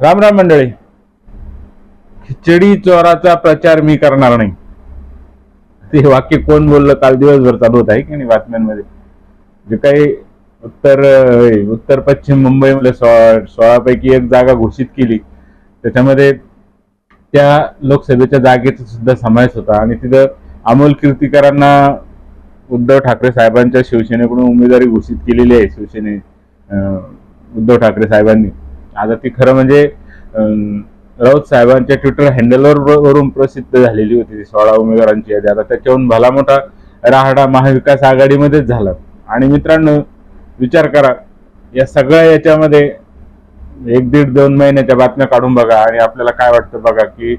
राम राम मंडळी. खिचडी चोराचा प्रचार मी करणार नाही. ते वाक्य कोण बोललं काल दिवसभर चालू होत आहे की नाही बातम्यांमध्ये. जे काही उत्तर उत्तर पश्चिम मुंबईमध्ये सोळा सोळापैकी एक जागा घोषित केली. त्याच्यामध्ये त्या लोकसभेच्या जागेचा सुद्धा समावेश होता आणि तिथं अमोल कीर्तीकरांना उद्धव ठाकरे साहेबांच्या शिवसेनेकडून उमेदवारी घोषित केलेली आहे शिवसेने उद्धव ठाकरे साहेबांनी. आता ती खरं म्हणजे राऊत साहेबांच्या ट्विटर हँडलवर वरून प्रसिद्ध झालेली होती ती सोळा उमेदवारांची यादी. आता त्याच्याहून भला मोठा राहाडा महाविकास आघाडीमध्येच झाला. आणि मित्रांनो विचार करा या सगळ्या याच्यामध्ये एक दीड दोन महिन्याच्या बातम्या काढून बघा आणि आपल्याला काय वाटतं बघा की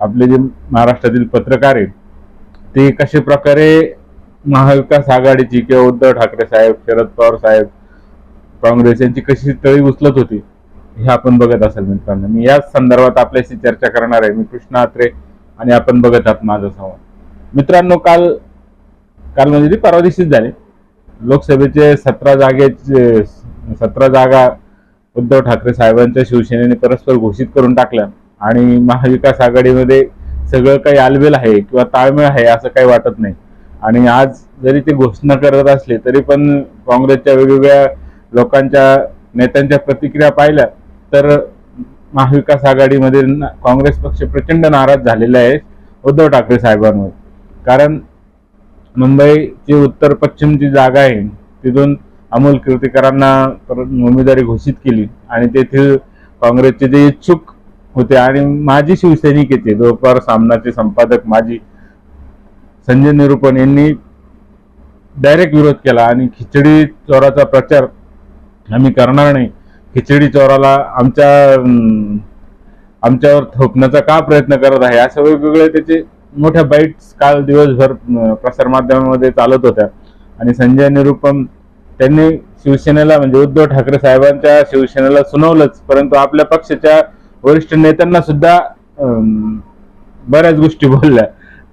आपले जे महाराष्ट्रातील पत्रकार आहेत ते कशा प्रकारे महाविकास आघाडीची किंवा उद्धव ठाकरे साहेब शरद पवार साहेब काँग्रेस यांची कशी तळी उचलत होती हे आपण बघत असाल मित्रांनो. मी याच संदर्भात आपल्याशी चर्चा करणार आहे. मी कृष्णा आत्रे आणि आपण बघत आहात माझा संवाद मित्रांनो काल काल म्हणजे ती परवा दिवशीच झाले. लोकसभेचे सतरा जागेचे सतरा जागा उद्धव ठाकरे साहेबांच्या शिवसेनेने परस्पर घोषित करून टाकल्या. आणि महाविकास आघाडीमध्ये सगळं काही आलबेल आहे किंवा ताळमेळ आहे असं काही वाटत नाही. आणि आज जरी ते घोषणा करत असले तरी पण काँग्रेसच्या वेगवेगळ्या लोकांच्या नेत्यांच्या प्रतिक्रिया पाहिल्या. तर महाविकास आघाडीमध्ये ना- काँग्रेस पक्ष प्रचंड नाराज झालेला आहे उद्धव ठाकरे साहेबांवर. कारण मुंबईची उत्तर पश्चिमची जागा आहे तिथून अमोल कीर्तीकरांना उमेदवारी घोषित केली आणि तेथील काँग्रेसचे जे इच्छुक होते आणि माजी शिवसैनिक येते दोपार सामनाचे संपादक माजी संजय निरूपण यांनी डायरेक्ट विरोध केला आणि खिचडी चोराचा प्रचार आम्ही करणार नाही. खिचडी चोराला आमच्या आमच्यावर थोपण्याचा का प्रयत्न करत आहे? असं वेगवेगळे त्याचे मोठ्या बाईट्स काल दिवसभर प्रसारमाध्यमामध्ये चालत होत्या. आणि संजय निरुपम त्यांनी शिवसेनेला म्हणजे उद्धव ठाकरे साहेबांच्या शिवसेनेला सुनावलंच. परंतु आपल्या पक्षाच्या वरिष्ठ नेत्यांना सुद्धा बऱ्याच गोष्टी बोलल्या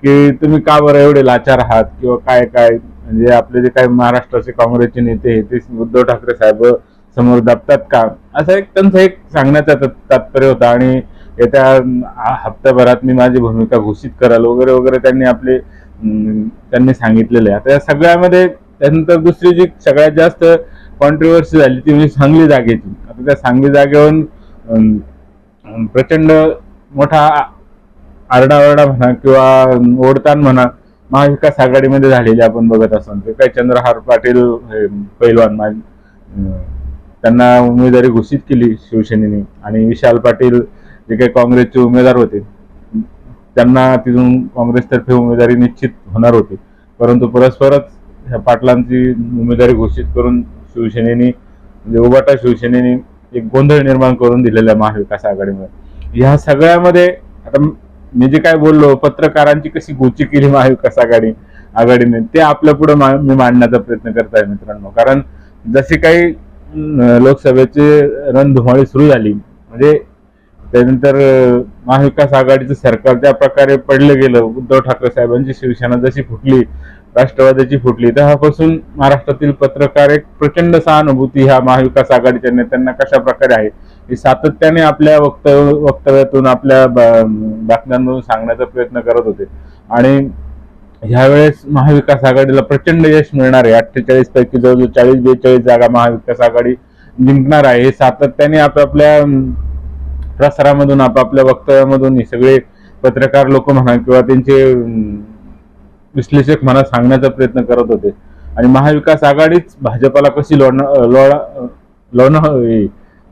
की तुम्ही का बरं एवढे लाचार आहात? किंवा काय काय? म्हणजे आपले जे काही महाराष्ट्राचे काँग्रेसचे नेते आहेत ते उद्धव ठाकरे साहेब समोर दाबतात का? असं एक त्यांचं एक सांगण्याचा तात्पर्य होता. आणि येत्या हप्त्याभरात मी माझी भूमिका घोषित कराल वगैरे वगैरे त्यांनी आपले त्यांनी सांगितलेलं आहे. आता या सगळ्यामध्ये त्यानंतर दुसरी जी सगळ्यात जास्त कॉन्ट्रोवर्सी झाली ती म्हणजे सांगली जागेची. आता त्या सांगली जागेवरून प्रचंड मोठा आरडाओरडा म्हणा किंवा ओढताण म्हणा महाविकास आघाडीमध्ये झालेले आपण बघत असतो. ते काही चंद्रहार पाटील हे, पैलवान मा- त्यांना उमेदवारी घोषित केली शिवसेनेने. आणि विशाल पाटील जे काही काँग्रेसचे उमेदवार होते त्यांना तिथून काँग्रेसतर्फे उमेदवारी निश्चित होणार होती. परंतु परस्परच ह्या पाटलांची उमेदवारी घोषित करून शिवसेनेने म्हणजे उभाटा शिवसेनेने एक गोंधळ निर्माण करून दिलेला आहे महाविकास आघाडीमध्ये. ह्या सगळ्यामध्ये आता मी जे काय बोललो पत्रकारांची कशी गोची केली महाविकास आघाडी आघाडीने ते आपल्या पुढे मी मांडण्याचा प्रयत्न करत आहे मित्रांनो. कारण जसे काही लोकसभेची रणधुमाळी सुरू झाली. म्हणजे त्यानंतर महाविकास आघाडीचं सरकार त्या प्रकारे पडलं गेलं. उद्धव ठाकरे साहेबांची शिवसेना जशी फुटली राष्ट्रवादाची फुटली तेव्हापासून महाराष्ट्रातील पत्रकार एक प्रचंड सहानुभूती ह्या महाविकास आघाडीच्या नेत्यांना कशा प्रकारे आहे हे सातत्याने आपल्या वक्तव्य वक्तव्यातून आपल्या बा- बातम्यांमधून सांगण्याचा प्रयत्न करत होते. आणि ह्यावेळेस महाविकास आघाडीला प्रचंड यश मिळणार आहे. अठ्ठेचाळीस पैकी जवळजवळ चाळीस बेचाळीस जागा महाविकास आघाडी जिंकणार आहे. हे सातत्याने आपापल्या प्रसारामधून आपापल्या वक्तव्यामधून हे सगळे पत्रकार लोक म्हणा किंवा त्यांचे विश्लेषक म्हणा सांगण्याचा प्रयत्न करत होते. आणि महाविकास आघाडीच भाजपाला कशी लोण लोळा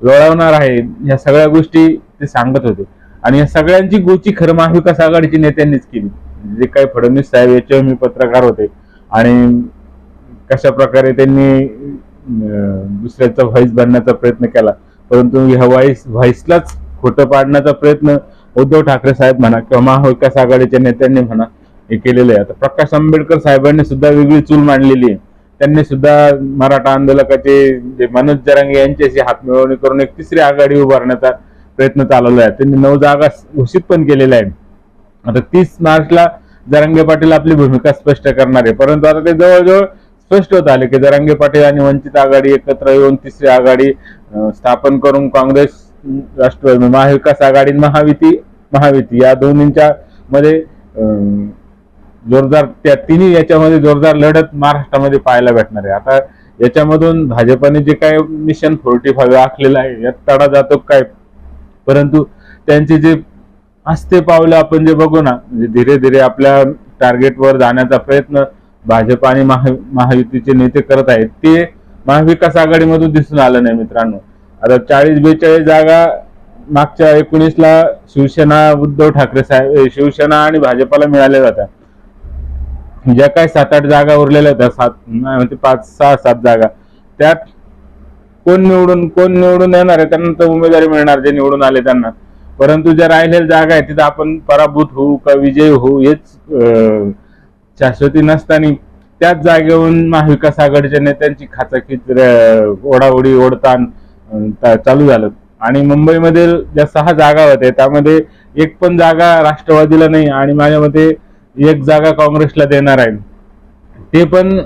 लोळवणार आहे या सगळ्या गोष्टी ते सांगत होते. आणि या सगळ्यांची गोची खरं महाविकास आघाडीच्या नेत्यांनीच केली. जे काही फडणवीस साहेब याच्यावर मी पत्रकार होते. आणि कशा प्रकारे त्यांनी दुसऱ्याचा व्हाईस बनण्याचा प्रयत्न केला. परंतु ह्या व्हाईस व्हाईसलाच खोटं पाडण्याचा प्रयत्न उद्धव ठाकरे साहेब म्हणा किंवा महाविकास आघाडीच्या नेत्यांनी म्हणा हे केलेलं आहे. आता प्रकाश आंबेडकर साहेबांनी सुद्धा वेगळी चूल मांडलेली आहे. त्यांनी सुद्धा मराठा आंदोलकाचे जे मनोज जरांगे यांच्याशी हातमिळवणी करून एक तिसरी आघाडी उभारण्याचा प्रयत्न चालवला आहे. त्यांनी नऊ जागा घोषित पण केलेल्या आहे आता तीस मार्चला जरांगे पाटील आपली भूमिका स्पष्ट करणार आहे. परंतु आता ते जवळजवळ स्पष्ट होत आले की जरांगे पाटील आणि वंचित आघाडी एकत्र येऊन तिसरी आघाडी स्थापन करून काँग्रेस राष्ट्रवादी महाविकास आघाडी आणि महाविती या दोन्हींच्या मध्ये जोरदार त्या तिन्ही याच्यामध्ये जोरदार लढत महाराष्ट्रामध्ये पाहायला भेटणार आहे. आता याच्यामधून भाजपाने जे काय मिशन फोर्टी फाईव्ह आखलेलं आहे यात तडा जातो काय? परंतु त्यांचे जे असते पावलं आपण जे बघू ना म्हणजे धीरे धीरे आपल्या टार्गेटवर जाण्याचा प्रयत्न भाजप आणि महा महायुतीचे नेते करत आहेत. ते महाविकास आघाडीमधून दिसून आलं नाही मित्रांनो. आता चाळीस बेचाळीस जागा मागच्या एकोणीसला शिवसेना उद्धव ठाकरे साहेब शिवसेना आणि भाजपाला मिळाल्या जातात ज्या काही सात आठ जागा उरलेल्या होत्या सात म्हणजे पाच सहा सात जागा. त्यात कोण निवडून कोण निवडून येणार आहे? त्यांना तर उमेदवारी मिळणार जे निवडून आले त्यांना. परंतु ज्या राहिलेल्या जागा आहेत तिथं आपण पराभूत होऊ का विजय होऊ हेच शाश्वती नसताना त्याच जागेवरून महाविकास आघाडीच्या नेत्यांची खाचाखीच अं, ओढाओढी ओढताण चालू झालं. आणि मुंबईमध्ये ज्या सहा जागा होत्या त्यामध्ये एक पण जागा राष्ट्रवादीला नाही आणि माझ्या मते एक जागा काँग्रेसला देणार आहे. ते पण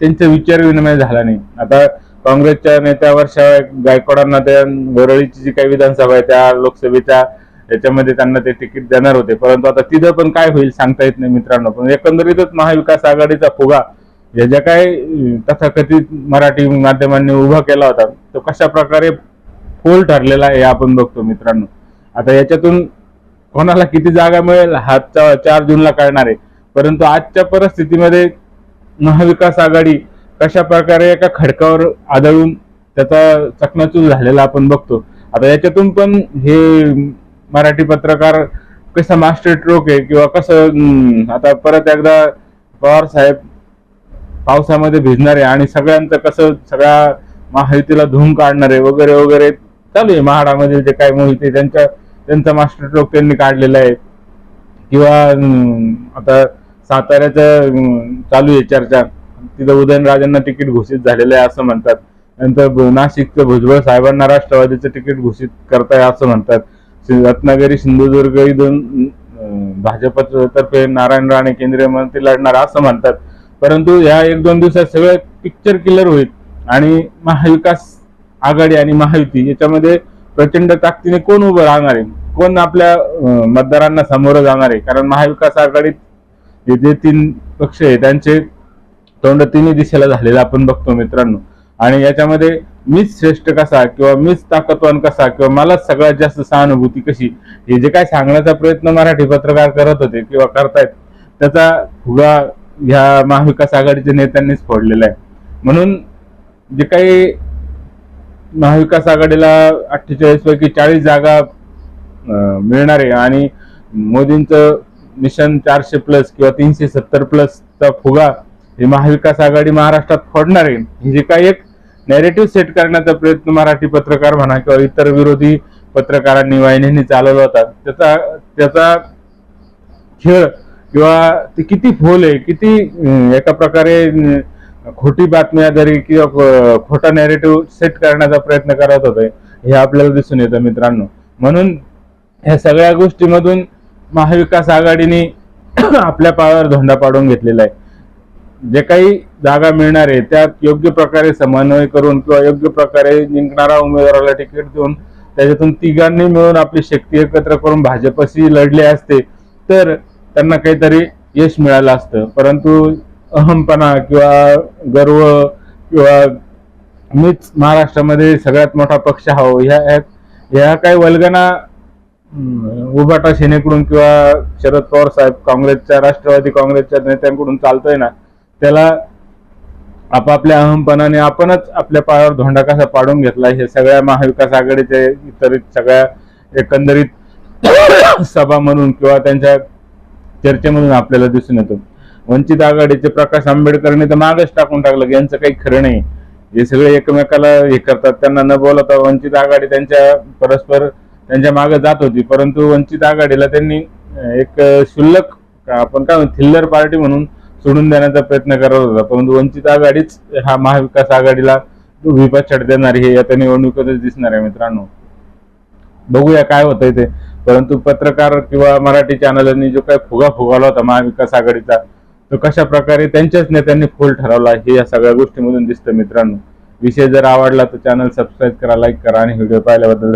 त्यांचा विचार विनिमय झाला नाही. आता काँग्रेसच्या नेत्या वर्षा गायकवाडांना त्या वरळीची जी काही विधानसभा आहे त्या लोकसभेच्या याच्यामध्ये त्यांना ते तिकीट देणार होते. परंतु आता तिथं पण काय होईल सांगता येत नाही मित्रांनो. पण एकंदरीतच महाविकास आघाडीचा फुगा ज्या ज्या काय तथाकथित मराठी माध्यमांनी उभा केला होता तो कशा प्रकारे फोल ठरलेला आहे हे आपण बघतो मित्रांनो. आता याच्यातून कोणाला किती जागा मिळेल हा चार जूनला कळणार आहे. परंतु आजच्या परिस्थितीमध्ये महाविकास आघाडी कशा प्रकारे एका खडकावर आदळून त्याचा चकनाचूर झालेला आपण बघतो. आता याच्यातून पण हे मराठी पत्रकार कसा मास्टर ट्रोक आहे किंवा कसं आता परत एकदा पवार साहेब पावसामध्ये भिजणार आहे आणि सगळ्यांचं कसं सगळ्या महायुतीला धूम काढणार आहे वगैरे वगैरे चालू आहे महाडामधील जे काही मोहिते त्यांच्या त्यांचा मास्टर ट्रोक त्यांनी काढलेला आहे. किंवा आता साताऱ्याचं चालू आहे चर्चा. तिथं उदयनराजांना तिकीट घोषित झालेलं आहे असं म्हणतात. नंतर नाशिकचं भुजबळ साहेबांना राष्ट्रवादीचं तिकीट घोषित करताय असं म्हणतात. रत्नागिरी सिंधुदुर्ग ही दोन अं, तर्फे नारायण राणे केंद्रीय मंत्री लढणार असं म्हणतात. परंतु या एक दोन दिवसात सगळे पिक्चर किलर होईल आणि महाविकास आघाडी आणि महायुती याच्यामध्ये प्रचंड ताकदीने कोण उभं राहणार आहे? कोण आपल्या मतदारांना सामोरं जाणार आहे? कारण महाविकास आघाडीत जे जे तीन पक्ष आहे त्यांचे तोंड तिन्ही दिशेला झालेलं आपण बघतो मित्रांनो. आणि याच्यामध्ये मीच श्रेष्ठ कसा किंवा मीच ताकदवान कसा किंवा मलाच सगळ्यात जास्त सहानुभूती कशी हे जे काय सांगण्याचा प्रयत्न मराठी पत्रकार करत होते किंवा करतायत त्याचा फुगा ह्या महाविकास आघाडीच्या नेत्यांनीच फोडलेला आहे. म्हणून जे काही महाविकास आघाडीला अठ्ठेचाळीस पैकी चाळीस जागा मिळणार आहे आणि मोदींचं मिशन चारशे प्लस किंवा तीनशे सत्तर प्लसचा फुगा हे महाविकास आघाडी महाराष्ट्रात फोडणार आहे. हे जे काही एक नॅरेटिव्ह सेट करण्याचा प्रयत्न मराठी पत्रकार म्हणा किंवा इतर विरोधी पत्रकारांनी वाहिन्यांनी चालवला होता. त्याचा त्याचा खेळ किंवा ते किती फोल आहे किती एका प्रकारे खोटी बातम्या जरी किंवा खोटा नॅरेटिव्ह सेट करण्याचा प्रयत्न करत होते हे आपल्याला दिसून येतं मित्रांनो. म्हणून ह्या सगळ्या गोष्टीमधून महाविकास आघाडीने आपल्या पायावर धोंडा पाडून घेतलेला आहे. जे काही जागा मिळणार आहे त्यात योग्य प्रकारे समन्वय करून किंवा योग्य प्रकारे जिंकणारा उमेदवाराला तिकीट देऊन त्याच्यातून तिघांनी मिळून आपली शक्ती एकत्र करून भाजपशी लढले असते तर त्यांना काहीतरी यश मिळालं असतं. परंतु अहमपणा किंवा गर्व किंवा मीच महाराष्ट्रामध्ये सगळ्यात मोठा पक्ष हवं ह्या ह्या- ह्या काही वल्गना उभाटा सेनेकडून किंवा शरद पवार साहेब काँग्रेसच्या राष्ट्रवादी काँग्रेसच्या नेत्यांकडून चालतोय ना त्याला आपापल्या अहमपणाने आपणच आपल्या पायावर धोंडा कसा पाडून घेतला हे सगळ्या महाविकास आघाडीचे इतर सगळ्या एकंदरीत सभा म्हणून किंवा त्यांच्या चर्चेमधून आपल्याला दिसून येतो. वंचित आघाडीचे प्रकाश आंबेडकरने तर मागच टाकून टाकलं की यांचं काही खरं नाही. हे सगळे एकमेकाला हे करतात त्यांना न बोलवता वंचित आघाडी त्यांच्या परस्पर त्यांच्या मागे जात होती परंतु वंचित आघाडीला त्यांनी एक शुल्लक क्षुल्लक आपण काय म्हणतो थिल्लर पार्टी म्हणून सोडून देण्याचा प्रयत्न करत होता. परंतु वंचित आघाडीच हा महाविकास आघाडीला विपछाड देणार हे आता निवडणुकीतच दिसणार आहे मित्रांनो. बघूया काय होतंय ते. परंतु पत्रकार किंवा मराठी चॅनलांनी जो काही फुगा फुगावला होता महाविकास आघाडीचा तो कशा प्रकारे त्यांच्याच नेत्यांनी फोल ठरवला हे या सगळ्या गोष्टीमधून दिसतं मित्रांनो. विषय जर आवडला तर चॅनल सबस्क्राईब करा लाईक करा आणि व्हिडिओ पाहिल्याबद्दल